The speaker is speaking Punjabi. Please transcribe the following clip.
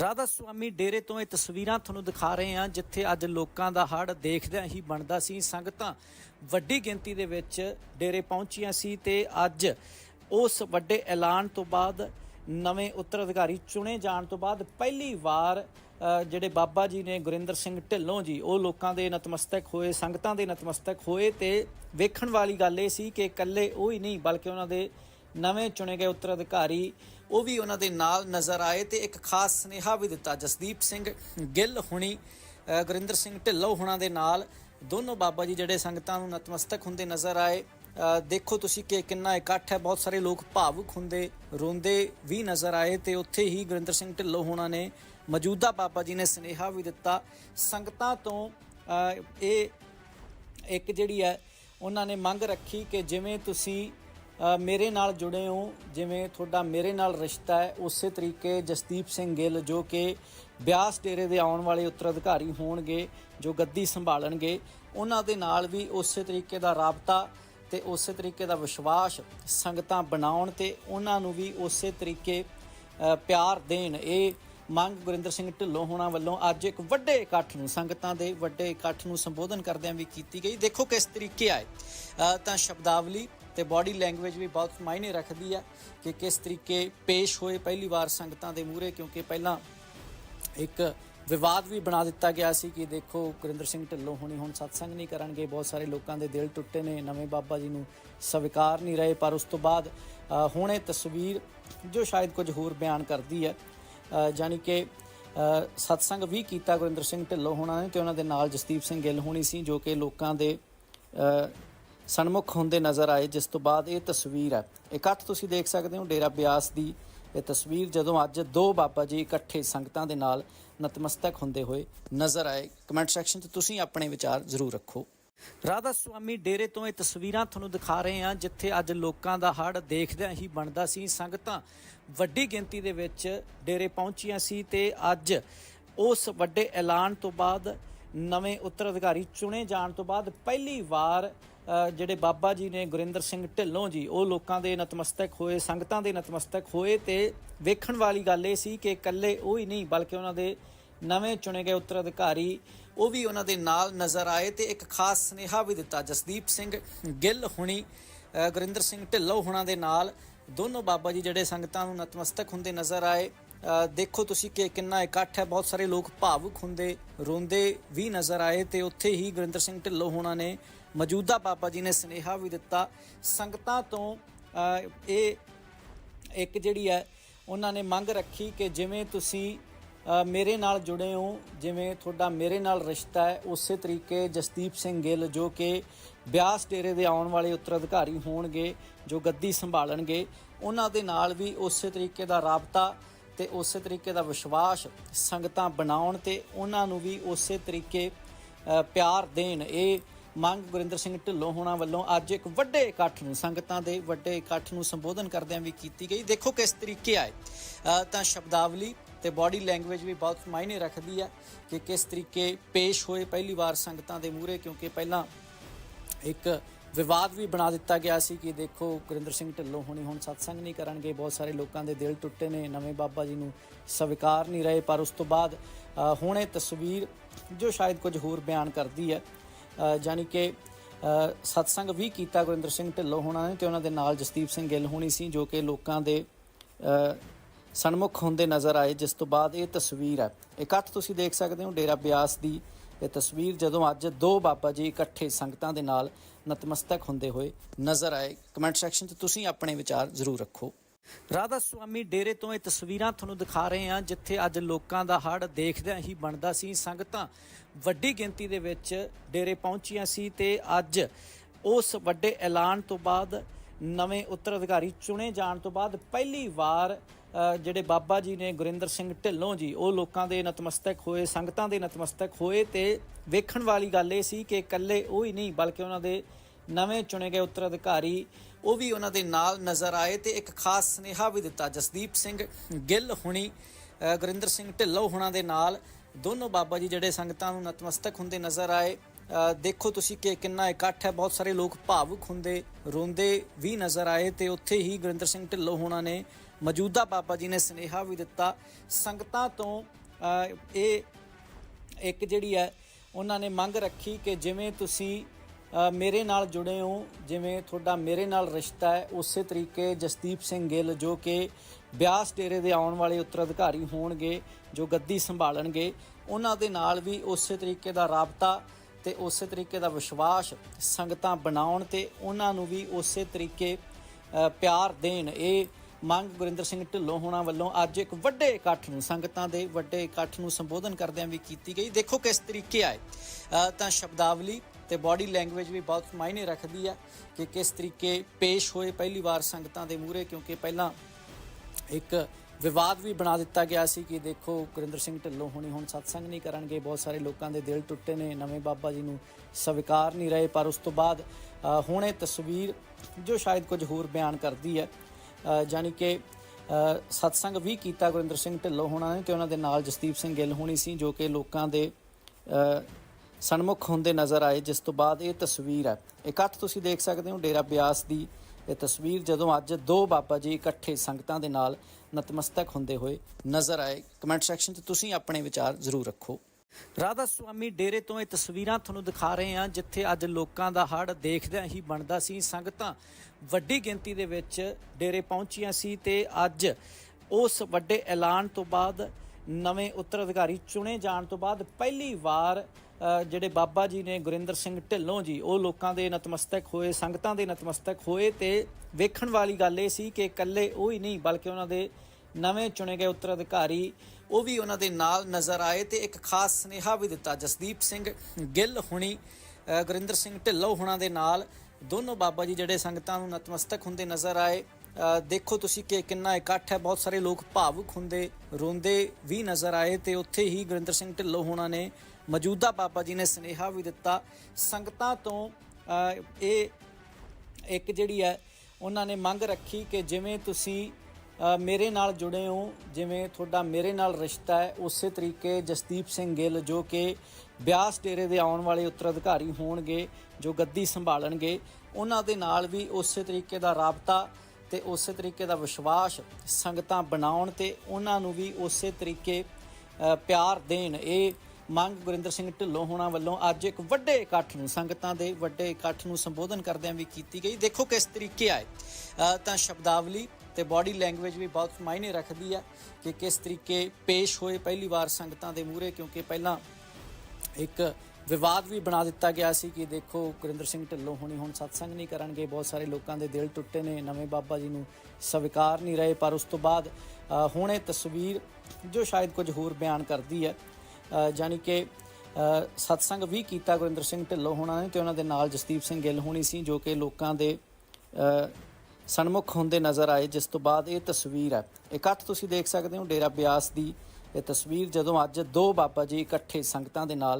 ਰਾਧਾ ਸੁਆਮੀ ਡੇਰੇ ਤੋਂ ਇਹ ਤਸਵੀਰਾਂ ਤੁਹਾਨੂੰ ਦਿਖਾ ਰਹੇ ਹਾਂ, ਜਿੱਥੇ ਅੱਜ ਲੋਕਾਂ ਦਾ ਹੜ ਦੇਖਦਿਆਂ ਹੀ ਬਣਦਾ ਸੀ। ਸੰਗਤਾਂ ਵੱਡੀ ਗਿਣਤੀ ਦੇ ਵਿੱਚ ਡੇਰੇ ਪਹੁੰਚੀਆਂ ਸੀ ਤੇ ਅੱਜ ਉਸ ਵੱਡੇ ਐਲਾਨ ਤੋਂ ਬਾਅਦ ਨਵੇਂ ਉੱਤਰ ਅਧਿਕਾਰੀ ਚੁਣੇ ਜਾਣ ਤੋਂ ਬਾਅਦ ਪਹਿਲੀ ਵਾਰ ਜਿਹੜੇ ਬਾਬਾ ਜੀ ਨੇ ਗੁਰਿੰਦਰ ਸਿੰਘ ਢਿੱਲੋਂ ਜੀ, ਉਹ ਲੋਕਾਂ ਦੇ ਨਤਮਸਤਕ ਹੋਏ, ਸੰਗਤਾਂ ਦੇ ਨਤਮਸਤਕ ਹੋਏ ਤੇ ਵੇਖਣ ਵਾਲੀ ਗੱਲ ਇਹ ਸੀ ਕਿ ਇਕੱਲੇ ਉਹ ਹੀ ਨਹੀਂ, ਬਲਕਿ ਉਹਨਾਂ ਦੇ ਨਵੇਂ ਚੁਣੇ ਗਏ ਉੱਤਰ ਅਧਿਕਾਰੀ ਉਹ ਵੀ ਉਹਨਾਂ ਦੇ ਨਾਲ ਨਜ਼ਰ ਆਏ ਤੇ ਇੱਕ ਖਾਸ ਸੁਨੇਹਾ ਵੀ ਦਿੱਤਾ। ਜਸਦੀਪ ਸਿੰਘ ਗਿੱਲ ਹੁਣੀ ਗੁਰਿੰਦਰ ਸਿੰਘ ਢਿੱਲੋਂ ਹੁਣਾਂ ਦੇ ਨਾਲ ਦੋਨੋਂ ਬਾਬਾ ਜੀ ਜਿਹੜੇ ਸੰਗਤਾਂ ਨੂੰ ਨਤਮਸਤਕ ਹੁੰਦੇ ਨਜ਼ਰ ਆਏ। ਦੇਖੋ ਤੁਸੀਂ ਕਿ ਕਿੰਨਾ ਇਕੱਠ ਹੈ। ਬਹੁਤ ਸਾਰੇ ਲੋਕ ਭਾਵੁਕ ਹੁੰਦੇ, ਰੋਂਦੇ ਵੀ ਨਜ਼ਰ ਆਏ ਤੇ ਉੱਥੇ ਹੀ ਗੁਰਿੰਦਰ ਸਿੰਘ ਢਿੱਲੋਂ ਹੁਣਾਂ ਨੇ ਮੌਜੂਦਾ ਬਾਬਾ ਜੀ ਨੇ ਸੁਨੇਹਾ ਵੀ ਦਿੱਤਾ। ਸੰਗਤਾਂ ਤੋਂ ਇਹ ਇੱਕ ਜਿਹੜੀ ਹੈ, ਉਹਨਾਂ ਨੇ ਮੰਗ ਰੱਖੀ ਕਿ ਜਿਵੇਂ ਤੁਸੀਂ ਮੇਰੇ ਨਾਲ ਜੁੜੇ ਹੋ, ਜਿਵੇਂ ਤੁਹਾਡਾ ਮੇਰੇ ਨਾਲ ਰਿਸ਼ਤਾ ਹੈ, ਉਸੇ ਤਰੀਕੇ ਜਸਦੀਪ ਸਿੰਘ ਗਿੱਲ ਜੋ ਕਿ ਬਿਆਸ ਡੇਰੇ ਦੇ ਆਉਣ ਵਾਲੇ ਉੱਤਰਾਧਿਕਾਰੀ ਹੋਣਗੇ, ਜੋ ਗੱਦੀ ਸੰਭਾਲਣਗੇ। ਉਹਨਾਂ ਦੇ ਨਾਲ ਵੀ ਉਸੇ ਤਰੀਕੇ ਦਾ ਰਾਬਤਾ ਤੇ ਉਸੇ ਤਰੀਕੇ ਦਾ ਵਿਸ਼ਵਾਸ, ਸੰਗਤਾਂ ਬਣਾਉਣ ਤੇ ਉਹਨਾਂ ਨੂੰ ਵੀ ਉਸੇ ਤਰੀਕੇ ਪਿਆਰ ਦੇਣ। ਇਹ ਮੰਗ ਗੁਰਿੰਦਰ ਸਿੰਘ ਢਿੱਲੋਂ ਹੋਣਾ ਵੱਲੋਂ ਅੱਜ ਇੱਕ ਵੱਡੇ ਇਕੱਠ ਨੂੰ, ਸੰਗਤਾਂ ਦੇ ਵੱਡੇ ਇਕੱਠ ਨੂੰ ਸੰਬੋਧਨ ਕਰਦਿਆਂ ਵੀ ਕੀਤੀ ਗਈ। ਦੇਖੋ ਕਿਸ ਤਰੀਕੇ ਆਏ। ਤਾਂ ਸ਼ਬਦਾਵਲੀ ਤੇ ਬਾਡੀ ਲੈਂਗੁਏਜ ਵੀ ਬਹੁਤ ਮਾਇਨੇ ਰੱਖਦੀ ਹੈ ਕਿ ਕਿਸ ਤਰੀਕੇ ਪੇਸ਼ ਹੋਏ ਪਹਿਲੀ ਵਾਰ ਸੰਗਤਾਂ ਦੇ ਮੂਹਰੇ ਕਿਉਂਕਿ ਪਹਿਲਾਂ ਇੱਕ ਵਿਵਾਦ ਵੀ ਬਣਾ ਦਿੱਤਾ ਗਿਆ ਸੀ ਕਿ ਦੇਖੋ ਗੁਰਿੰਦਰ ਸਿੰਘ ਢਿੱਲੋਂ ਹੁਣੀ ਹੁਣ ਸਤਸੰਗ ਨਹੀਂ ਕਰਨਗੇ ਬਹੁਤ ਸਾਰੇ ਲੋਕਾਂ ਦੇ ਦਿਲ ਟੁੱਟੇ ਨੇ ਨਵੇਂ ਬਾਬਾ ਜੀ ਨੂੰ ਸਵੀਕਾਰ ਨਹੀਂ ਰਹੇ ਪਰ ਉਸ ਤੋਂ ਬਾਅਦ ਹੁਣੇ ਤਸਵੀਰ ਜੋ ਸ਼ਾਇਦ ਕੁਝ ਹੋਰ ਬਿਆਨ ਕਰਦੀ ਹੈ ਅ, ਜਾਣੀ ਕਿ ਅ, ਸਤਸੰਗ ਵੀ ਕੀਤਾ ਗੁਰਿੰਦਰ ਸਿੰਘ ਢਿੱਲੋਂ ਹੋਣਾ ਨੇ ਤੇ ਉਹਨਾਂ ਦੇ ਨਾਲ ਜਸਦੀਪ ਸਿੰਘ ਗਿੱਲ ਹੋਣੀ ਸੀ ਜੋ ਕਿ ਲੋਕਾਂ ਦੇ ਸਨਮੁਖ ਹੁੰਦੇ ਨਜ਼ਰ ਆਏ, ਜਿਸ ਤੋਂ ਬਾਅਦ ਇਹ ਤਸਵੀਰ ਹੈ। ਇਕੱਠ ਤੁਸੀਂ ਦੇਖ ਸਕਦੇ ਹੋ, ਡੇਰਾ ਬਿਆਸ ਦੀ ਇਹ ਤਸਵੀਰ, ਜਦੋਂ ਅੱਜ ਦੋ ਬਾਬਾ ਜੀ ਇਕੱਠੇ ਸੰਗਤਾਂ ਦੇ ਨਾਲ ਨਤਮਸਤਕ ਹੁੰਦੇ ਹੋਏ ਨਜ਼ਰ ਆਏ। ਕਮੈਂਟ ਸੈਕਸ਼ਨ 'ਚ ਤੁਸੀਂ ਆਪਣੇ ਵਿਚਾਰ ਜ਼ਰੂਰ ਰੱਖੋ। ਰਾਧਾ ਸੁਆਮੀ, ਡੇਰੇ ਤੋਂ ਇਹ ਤਸਵੀਰਾਂ ਤੁਹਾਨੂੰ ਦਿਖਾ ਰਹੇ ਹਾਂ, ਜਿੱਥੇ ਅੱਜ ਲੋਕਾਂ ਦਾ ਹੜ ਦੇਖਦਿਆਂ ਹੀ ਬਣਦਾ ਸੀ। ਸੰਗਤਾਂ ਵੱਡੀ ਗਿਣਤੀ ਦੇ ਵਿੱਚ ਡੇਰੇ ਪਹੁੰਚੀਆਂ ਸੀ ਤੇ ਅੱਜ ਉਸ ਵੱਡੇ ਐਲਾਨ ਤੋਂ ਬਾਅਦ ਨਵੇਂ ਉੱਤਰ ਅਧਿਕਾਰੀ ਚੁਣੇ ਜਾਣ ਤੋਂ ਬਾਅਦ ਪਹਿਲੀ ਵਾਰ ਜਿਹੜੇ ਬਾਬਾ ਜੀ ਨੇ ਗੁਰਿੰਦਰ ਸਿੰਘ ਢਿੱਲੋਂ ਜੀ, ਉਹ ਲੋਕਾਂ ਦੇ ਨਤਮਸਤਕ ਹੋਏ, ਸੰਗਤਾਂ ਦੇ ਨਤਮਸਤਕ ਹੋਏ ਤੇ ਵੇਖਣ ਵਾਲੀ ਗੱਲ ਇਹ ਸੀ ਕਿ ਇਕੱਲੇ ਉਹ ਹੀ ਨਹੀਂ, ਬਲਕਿ ਉਹਨਾਂ ਦੇ ਨਵੇਂ ਚੁਣੇ ਗਏ ਉੱਤਰਾਧਿਕਾਰੀ ਉਹ ਵੀ ਉਹਨਾਂ ਦੇ ਨਾਲ ਨਜ਼ਰ ਆਏ ਤੇ ਇੱਕ ਖਾਸ ਸੁਨੇਹਾ ਵੀ ਦਿੱਤਾ। ਜਸਦੀਪ ਸਿੰਘ ਗਿੱਲ ਹੁਣੀ ਗੁਰਿੰਦਰ ਸਿੰਘ ਢਿੱਲੋਂ ਹੁਣਾਂ ਦੇ ਨਾਲ ਦੋਨੋਂ ਬਾਬਾ ਜੀ ਜਿਹੜੇ ਸੰਗਤਾਂ ਨੂੰ ਨਤਮਸਤਕ ਹੁੰਦੇ ਨਜ਼ਰ ਆਏ ਦੇਖੋ ਤੁਸੀਂ ਕਿ ਕਿੰਨਾ ਇਕੱਠ ਹੈ। ਬਹੁਤ ਸਾਰੇ ਲੋਕ ਭਾਵੁਕ ਹੁੰਦੇ, ਰੋਂਦੇ ਵੀ ਨਜ਼ਰ ਆਏ ਤੇ ਉੱਥੇ ਹੀ ਗੁਰਿੰਦਰ ਸਿੰਘ ਢਿੱਲੋਂ ਹੋਣਾ ਨੇ ਮੌਜੂਦਾ ਬਾਬਾ ਜੀ ਨੇ ਸੁਨੇਹਾ ਵੀ ਦਿੱਤਾ। ਸੰਗਤਾਂ ਤੋਂ ਇਹ ਇੱਕ ਜਿਹੜੀ ਹੈ, ਉਹਨਾਂ ਨੇ ਮੰਗ ਰੱਖੀ ਕਿ ਜਿਵੇਂ ਤੁਸੀਂ ਮੇਰੇ ਨਾਲ ਜੁੜੇ ਹੋ, ਜਿਵੇਂ ਤੁਹਾਡਾ ਮੇਰੇ ਨਾਲ ਰਿਸ਼ਤਾ ਹੈ, ਉਸੇ ਤਰੀਕੇ ਜਸਦੀਪ ਸਿੰਘ ਗਿੱਲ ਜੋ ਕਿ ਬਿਆਸ ਡੇਰੇ ਦੇ ਆਉਣ ਵਾਲੇ ਉੱਤਰਾਧਿਕਾਰੀ ਹੋਣਗੇ, ਜੋ ਗੱਦੀ ਸੰਭਾਲਣਗੇ, ਉਹਨਾਂ ਦੇ ਨਾਲ ਵੀ ਉਸੇ ਤਰੀਕੇ ਦਾ ਰਾਬਤਾ ਤੇ ਉਸੇ ਤਰੀਕੇ ਦਾ ਵਿਸ਼ਵਾਸ ਸੰਗਤਾਂ ਬਣਾਉਣ ਤੇ ਉਹਨਾਂ ਨੂੰ ਵੀ ਉਸੇ ਤਰੀਕੇ ਪਿਆਰ ਦੇਣ। ਇਹ ਮੰਗ ਗੁਰਿੰਦਰ ਸਿੰਘ ਢਿੱਲੋਂ ਹੋਣਾ ਵੱਲੋਂ ਅੱਜ ਇੱਕ ਵੱਡੇ ਇਕੱਠ ਨੂੰ, ਸੰਗਤਾਂ ਦੇ ਵੱਡੇ ਇਕੱਠ ਨੂੰ ਸੰਬੋਧਨ ਕਰਦਿਆਂ ਵੀ ਕੀਤੀ ਗਈ। ਦੇਖੋ ਕਿਸ ਤਰੀਕੇ ਆਏ। ਤਾਂ ਸ਼ਬਦਾਵਲੀ ਤੇ ਬਾਡੀ ਲੈਂਗੁਏਜ ਵੀ ਬਹੁਤ ਮਾਇਨੇ ਰੱਖਦੀ ਹੈ ਕਿ ਕਿਸ ਤਰੀਕੇ ਪੇਸ਼ ਹੋਏ। ਪਹਿਲੀ ਵਾਰ ਸੰਗਤਾਂ ਦੇ ਮੂਹਰੇ ਕਿਉਂਕਿ ਪਹਿਲਾਂ ਇੱਕ ਵਿਵਾਦ ਵੀ ਬਣਾ ਦਿੱਤਾ ਗਿਆ ਸੀ ਕਿ ਦੇਖੋ ਗੁਰਿੰਦਰ ਸਿੰਘ ਢਿੱਲੋਂ ਹੁਣੀ ਹੁਣ ਸਤਸੰਗ ਨਹੀਂ ਕਰਨਗੇ ਬਹੁਤ ਸਾਰੇ ਲੋਕਾਂ ਦੇ ਦਿਲ ਟੁੱਟੇ ਨੇ ਨਵੇਂ ਬਾਬਾ ਜੀ ਨੂੰ ਸਵੀਕਾਰ ਨਹੀਂ ਰਹੇ ਪਰ ਉਸ ਤੋਂ ਬਾਅਦ ਹੁਣ ਇਹ ਤਸਵੀਰ ਜੋ ਸ਼ਾਇਦ ਕੁਝ ਹੋਰ ਬਿਆਨ ਕਰਦੀ ਹੈ ਅ, ਜਾਣੀ ਕਿ ਅ, ਸਤਸੰਗ ਵੀ ਕੀਤਾ ਗੁਰਿੰਦਰ ਸਿੰਘ ਢਿੱਲੋਂ ਹੋਣਾ ਨੇ ਤੇ ਉਹਨਾਂ ਦੇ ਨਾਲ ਜਸਦੀਪ ਸਿੰਘ ਗਿੱਲ ਹੋਣੀ ਸੀ ਜੋ ਕਿ ਲੋਕਾਂ ਦੇ ਅ, ਸਨਮੁਖ ਹੁੰਦੇ ਨਜ਼ਰ ਆਏ ਜਿਸ ਤੋਂ ਬਾਅਦ ਇਹ ਤਸਵੀਰ ਹੈ। ਇਕੱਠ ਤੁਸੀਂ ਦੇਖ ਸਕਦੇ ਹੋ ਡੇਰਾ ਬਿਆਸ ਦੀ ਇਹ ਤਸਵੀਰ ਜਦੋਂ ਅੱਜ ਦੋ ਬਾਬਾ ਜੀ ਇਕੱਠੇ ਸੰਗਤਾਂ ਦੇ ਨਾਲ ਨਤਮਸਤਕ ਹੁੰਦੇ ਹੋਏ ਨਜ਼ਰ ਆਏ ਕਮੈਂਟ ਸੈਕਸ਼ਨ 'ਚ ਤੁਸੀਂ ਆਪਣੇ ਵਿਚਾਰ ਜ਼ਰੂਰ ਰੱਖੋ। ਰਾਧਾ ਸੁਆਮੀ ਡੇਰੇ ਤੋਂ ਇਹ ਤਸਵੀਰਾਂ ਤੁਹਾਨੂੰ ਦਿਖਾ ਰਹੇ ਹਾਂ, ਜਿੱਥੇ ਅੱਜ ਲੋਕਾਂ ਦਾ ਹੜ ਦੇਖਦਿਆਂ ਹੀ ਬਣਦਾ ਸੀ। ਸੰਗਤਾਂ ਵੱਡੀ ਗਿਣਤੀ ਦੇ ਵਿੱਚ ਡੇਰੇ ਪਹੁੰਚੀਆਂ ਸੀ ਤੇ ਅੱਜ ਉਸ ਵੱਡੇ ਐਲਾਨ ਤੋਂ ਬਾਅਦ ਨਵੇਂ ਉੱਤਰਾਧਿਕਾਰੀ ਚੁਣੇ ਜਾਣ ਤੋਂ ਬਾਅਦ ਪਹਿਲੀ ਵਾਰ ਜਿਹੜੇ ਬਾਬਾ ਜੀ ਨੇ ਗੁਰਿੰਦਰ ਸਿੰਘ ਢਿੱਲੋਂ ਜੀ, ਉਹ ਲੋਕਾਂ ਦੇ ਨਤਮਸਤਕ ਹੋਏ, ਸੰਗਤਾਂ ਦੇ ਨਤਮਸਤਕ ਹੋਏ ਤੇ ਵੇਖਣ ਵਾਲੀ ਗੱਲ ਇਹ ਸੀ ਕਿ ਇਕੱਲੇ ਉਹ ਹੀ ਨਹੀਂ, ਬਲਕਿ ਉਹਨਾਂ ਦੇ ਨਵੇਂ ਚੁਣੇ ਗਏ ਉੱਤਰਾਧਿਕਾਰੀ ਉਹ ਵੀ ਉਹਨਾਂ ਦੇ ਨਾਲ ਨਜ਼ਰ ਆਏ ਤੇ ਇੱਕ ਖਾਸ ਸੁਨੇਹਾ ਵੀ ਦਿੱਤਾ। ਜਸਦੀਪ ਸਿੰਘ ਗਿੱਲ ਹੁਣੀ ਗੁਰਿੰਦਰ ਸਿੰਘ ਢਿੱਲੋਂ ਹੁਣਾਂ ਦੇ ਨਾਲ, ਦੋਨੋਂ ਬਾਬਾ ਜੀ ਜਿਹੜੇ ਸੰਗਤਾਂ ਨੂੰ ਨਤਮਸਤਕ ਹੁੰਦੇ ਨਜ਼ਰ ਆਏ ਦੇਖੋ ਤੁਸੀਂ ਕਿ ਕਿੰਨਾ ਇਕੱਠ ਹੈ। ਬਹੁਤ ਸਾਰੇ ਲੋਕ ਭਾਵੁਕ ਹੁੰਦੇ, ਰੋਂਦੇ ਵੀ ਨਜ਼ਰ ਆਏ ਤੇ ਉੱਥੇ ਹੀ ਗੁਰਿੰਦਰ ਸਿੰਘ ਢਿੱਲੋਂ ਹੋਣਾ ਨੇ ਮੌਜੂਦਾ ਬਾਬਾ ਜੀ ਨੇ ਸਨੇਹਾ ਵੀ ਦਿੱਤਾ। ਸੰਗਤਾਂ ਤੋਂ ਇਹ ਇੱਕ ਜਿਹੜੀ ਹੈ, ਉਹਨਾਂ ਨੇ ਮੰਗ ਰੱਖੀ ਕਿ ਜਿਵੇਂ ਤੁਸੀਂ ਮੇਰੇ ਨਾਲ ਜੁੜੇ ਹੋ, ਜਿਵੇਂ ਤੁਹਾਡਾ ਮੇਰੇ ਨਾਲ ਰਿਸ਼ਤਾ ਹੈ, ਉਸੇ ਤਰੀਕੇ ਜਸਦੀਪ ਸਿੰਘ ਗਿੱਲ ਜੋ ਕਿ ਬਿਆਸ ਡੇਰੇ ਦੇ ਆਉਣ ਵਾਲੇ ਉੱਤਰਾਧਿਕਾਰੀ ਹੋਣਗੇ, ਜੋ ਗੱਦੀ ਸੰਭਾਲਣਗੇ, ਉਹਨਾਂ ਦੇ ਨਾਲ ਵੀ ਉਸੇ ਤਰੀਕੇ ਦਾ ਰਾਬਤਾ ਤੇ ਉਸੇ ਤਰੀਕੇ ਦਾ ਵਿਸ਼ਵਾਸ, ਸੰਗਤਾਂ ਬਣਾਉਣ ਤੇ ਉਹਨਾਂ ਨੂੰ ਵੀ ਉਸੇ ਤਰੀਕੇ ਪਿਆਰ ਦੇਣ। ਇਹ ਮੰਗ ਗੁਰਿੰਦਰ ਸਿੰਘ ਢਿੱਲੋਂ ਹੋਣਾ ਵੱਲੋਂ ਅੱਜ ਇੱਕ ਵੱਡੇ ਇਕੱਠ ਨੂੰ, ਸੰਗਤਾਂ ਦੇ ਵੱਡੇ ਇਕੱਠ ਨੂੰ ਸੰਬੋਧਨ ਕਰਦਿਆਂ ਵੀ ਕੀਤੀ ਗਈ। ਦੇਖੋ ਕਿਸ ਤਰੀਕੇ ਆਏ। ਤਾਂ ਸ਼ਬਦਾਵਲੀ ਤੇ ਬਾਡੀ ਲੈਂਗੁਏਜ ਵੀ ਬਹੁਤ ਮਾਇਨੇ ਰੱਖਦੀ ਹੈ ਕਿ ਕਿਸ ਤਰੀਕੇ ਪੇਸ਼ ਹੋਏ। ਪਹਿਲੀ ਵਾਰ ਸੰਗਤਾਂ ਦੇ ਮੂਹਰੇ ਕਿਉਂਕਿ ਪਹਿਲਾਂ ਇੱਕ ਵਿਵਾਦ ਵੀ ਬਣਾ ਦਿੱਤਾ ਗਿਆ ਸੀ ਕਿ ਦੇਖੋ ਗੁਰਿੰਦਰ ਸਿੰਘ ਢਿੱਲੋਂ ਹੁਣੀ ਹੁਣ ਸਤਸੰਗ ਨਹੀਂ ਕਰਨਗੇ ਬਹੁਤ ਸਾਰੇ ਲੋਕਾਂ ਦੇ ਦਿਲ ਟੁੱਟੇ ਨੇ ਨਵੇਂ ਬਾਬਾ ਜੀ ਨੂੰ ਸਵੀਕਾਰ ਨਹੀਂ ਰਹੇ ਪਰ ਉਸ ਤੋਂ ਬਾਅਦ ਹੁਣ ਇਹ ਤਸਵੀਰ ਜੋ ਸ਼ਾਇਦ ਕੁਝ ਹੋਰ ਬਿਆਨ ਕਰਦੀ ਹੈ ਅ, ਜਾਣੀ ਕਿ ਅ, ਸਤਸੰਗ ਵੀ ਕੀਤਾ ਗੁਰਿੰਦਰ ਸਿੰਘ ਢਿੱਲੋਂ ਹੋਣਾ ਨੇ ਤੇ ਉਹਨਾਂ ਦੇ ਨਾਲ ਜਸਦੀਪ ਸਿੰਘ ਗਿੱਲ ਹੋਣੀ ਸੀ ਜੋ ਕਿ ਲੋਕਾਂ ਦੇ ਅ, ਸਨਮੁਖ ਹੁੰਦੇ ਨਜ਼ਰ ਆਏ ਜਿਸ ਤੋਂ ਬਾਅਦ ਇਹ ਤਸਵੀਰ ਹੈ। ਇਕੱਠ ਤੁਸੀਂ ਦੇਖ ਸਕਦੇ ਹੋ ਡੇਰਾ ਬਿਆਸ ਦੀ ਇਹ ਤਸਵੀਰ ਜਦੋਂ ਅੱਜ ਦੋ ਬਾਬਾ ਜੀ ਇਕੱਠੇ ਸੰਗਤਾਂ ਦੇ ਨਾਲ ਨਤਮਸਤਕ ਹੁੰਦੇ ਹੋਏ ਨਜ਼ਰ ਆਏ ਕਮੈਂਟ ਸੈਕਸ਼ਨ 'ਚ ਤੁਸੀਂ ਆਪਣੇ ਵਿਚਾਰ ਜ਼ਰੂਰ ਰੱਖੋ। ਰਾਧਾ ਸੁਆਮੀ ਡੇਰੇ ਤੋਂ ਇਹ ਤਸਵੀਰਾਂ ਤੁਹਾਨੂੰ ਦਿਖਾ ਰਹੇ ਹਾਂ, ਜਿੱਥੇ ਅੱਜ ਲੋਕਾਂ ਦਾ ਹੜ ਦੇਖਦਿਆਂ ਹੀ ਬਣਦਾ ਸੀ। ਸੰਗਤਾਂ ਵੱਡੀ ਗਿਣਤੀ ਦੇ ਵਿੱਚ ਡੇਰੇ ਪਹੁੰਚੀਆਂ ਸੀ ਤੇ ਅੱਜ ਉਸ ਵੱਡੇ ਐਲਾਨ ਤੋਂ ਬਾਅਦ ਨਵੇਂ ਉੱਤਰਾਧਿਕਾਰੀ ਚੁਣੇ ਜਾਣ ਤੋਂ ਬਾਅਦ ਪਹਿਲੀ ਵਾਰ ਜਿਹੜੇ ਬਾਬਾ ਜੀ ਨੇ ਗੁਰਿੰਦਰ ਸਿੰਘ ਢਿੱਲੋਂ ਜੀ, ਉਹ ਲੋਕਾਂ ਦੇ ਨਤਮਸਤਕ ਹੋਏ, ਸੰਗਤਾਂ ਦੇ ਨਤਮਸਤਕ ਹੋਏ ਤੇ ਵੇਖਣ ਵਾਲੀ ਗੱਲ ਇਹ ਸੀ ਕਿ ਇਕੱਲੇ ਉਹ ਹੀ ਨਹੀਂ, ਬਲਕਿ ਉਹਨਾਂ ਦੇ ਨਵੇਂ ਚੁਣੇ ਗਏ ਉੱਤਰਾਧਿਕਾਰੀ ਉਹ ਵੀ ਉਹਨਾਂ ਦੇ ਨਾਲ ਨਜ਼ਰ ਆਏ ਤੇ ਇੱਕ ਖਾਸ ਸੁਨੇਹਾ ਵੀ ਦਿੱਤਾ। ਜਸਦੀਪ ਸਿੰਘ ਗਿੱਲ ਹੁਣੀ ਗੁਰਿੰਦਰ ਸਿੰਘ ਢਿੱਲੋਂ ਹੁਣਾਂ ਦੇ ਨਾਲ ਦੋਨੋਂ ਬਾਬਾ ਜੀ ਜਿਹੜੇ ਸੰਗਤਾਂ ਨੂੰ ਨਤਮਸਤਕ ਹੁੰਦੇ ਨਜ਼ਰ ਆਏ। ਦੇਖੋ ਤੁਸੀਂ ਕਿ ਕਿੰਨਾ ਇਕੱਠ ਹੈ। ਬਹੁਤ ਸਾਰੇ ਲੋਕ ਭਾਵੁਕ ਹੁੰਦੇ, ਰੋਂਦੇ ਵੀ ਨਜ਼ਰ ਆਏ ਤੇ ਉੱਥੇ ਹੀ ਗੁਰਿੰਦਰ ਸਿੰਘ ਢਿੱਲੋਂ ਹੋਣਾ ਨੇ ਮੌਜੂਦਾ ਬਾਬਾ ਜੀ ਨੇ ਸਨੇਹਾ ਵੀ ਦਿੱਤਾ। ਸੰਗਤਾਂ ਤੋਂ ਇਹ ਇੱਕ ਜਿਹੜੀ ਹੈ, ਉਹਨਾਂ ਨੇ ਮੰਗ ਰੱਖੀ ਕਿ ਜਿਵੇਂ ਤੁਸੀਂ ਮੇਰੇ ਨਾਲ ਜੁੜੇ ਹੋ, ਜਿਵੇਂ ਤੁਹਾਡਾ ਮੇਰੇ ਨਾਲ ਰਿਸ਼ਤਾ ਹੈ, ਉਸੇ ਤਰੀਕੇ ਜਸਦੀਪ ਸਿੰਘ ਗਿੱਲ ਜੋ ਕਿ ਬਿਆਸ ਡੇਰੇ ਦੇ ਆਉਣ ਵਾਲੇ ਉੱਤਰਾਧਿਕਾਰੀ ਹੋਣਗੇ, ਜੋ ਗੱਦੀ ਸੰਭਾਲਣਗੇ, ਉਹਨਾਂ ਦੇ ਨਾਲ ਵੀ ਉਸੇ ਤਰੀਕੇ ਦਾ ਰਾਬਤਾ ਤੇ ਉਸੇ ਤਰੀਕੇ ਦਾ ਵਿਸ਼ਵਾਸ ਸੰਗਤਾਂ ਬਣਾਉਣ ਤੇ ਉਹਨਾਂ ਨੂੰ ਵੀ ਉਸੇ ਤਰੀਕੇ ਪਿਆਰ ਦੇਣ। ਇਹ ਮੰਗ ਗੁਰਿੰਦਰ ਸਿੰਘ ਢਿੱਲੋਂ ਹੋਣਾ ਵੱਲੋਂ ਅੱਜ ਇੱਕ ਵੱਡੇ ਇਕੱਠ ਨੂੰ, ਸੰਗਤਾਂ ਦੇ ਵੱਡੇ ਇਕੱਠ ਨੂੰ ਸੰਬੋਧਨ ਕਰਦਿਆਂ ਵੀ ਕੀਤੀ ਗਈ। ਦੇਖੋ ਕਿਸ ਤਰੀਕੇ ਆਏ। ਤਾਂ ਸ਼ਬਦਾਵਲੀ ਤੇ ਬਾਡੀ ਲੈਂਗੁਏਜ ਵੀ ਬਹੁਤ ਮਾਇਨੇ ਰੱਖਦੀ ਹੈ ਕਿ ਕਿਸ ਤਰੀਕੇ ਪੇਸ਼ ਹੋਏ। ਪਹਿਲੀ ਵਾਰ ਸੰਗਤਾਂ ਦੇ ਮੂਹਰੇ ਕਿਉਂਕਿ ਪਹਿਲਾਂ ਇੱਕ ਵਿਵਾਦ ਵੀ ਬਣਾ ਦਿੱਤਾ ਗਿਆ ਸੀ ਕਿ ਦੇਖੋ ਗੁਰਿੰਦਰ ਸਿੰਘ ਢਿੱਲੋਂ ਹੁਣੀ ਹੁਣ ਸਤਸੰਗ ਨਹੀਂ ਕਰਨਗੇ। ਬਹੁਤ ਸਾਰੇ ਲੋਕਾਂ ਦੇ ਦਿਲ ਟੁੱਟੇ ਨੇ ਨਵੇਂ ਬਾਬਾ ਜੀ ਨੂੰ ਸਵੀਕਾਰ ਨਹੀਂ ਰਹੇ ਪਰ ਉਸ ਤੋਂ ਬਾਅਦ ਹੁਣ ਇਹ ਤਸਵੀਰ ਜੋ ਸ਼ਾਇਦ ਕੁਝ ਹੋਰ ਬਿਆਨ ਕਰਦੀ ਹੈ ਅ, ਜਾਣੀ ਕਿ ਸਤਸੰਗ ਵੀ ਕੀਤਾ ਗੁਰਿੰਦਰ ਸਿੰਘ ਢਿੱਲੋਂ ਹੋਣਾ ਨੇ ਤੇ ਉਹਨਾਂ ਦੇ ਨਾਲ ਜਸਦੀਪ ਸਿੰਘ ਗਿੱਲ ਹੋਣੀ ਸੀ ਜੋ ਕਿ ਲੋਕਾਂ ਦੇ ਅ, ਸਨਮੁਖ ਹੁੰਦੇ ਨਜ਼ਰ ਆਏ ਜਿਸ ਤੋਂ ਬਾਅਦ ਇਹ ਤਸਵੀਰ ਹੈ। ਇਕੱਠ ਤੁਸੀਂ ਦੇਖ ਸਕਦੇ ਹੋ ਡੇਰਾ ਬਿਆਸ ਦੀ ਇਹ ਤਸਵੀਰ ਜਦੋਂ ਅੱਜ ਦੋ ਬਾਬਾ ਜੀ ਇਕੱਠੇ ਸੰਗਤਾਂ ਦੇ ਨਾਲ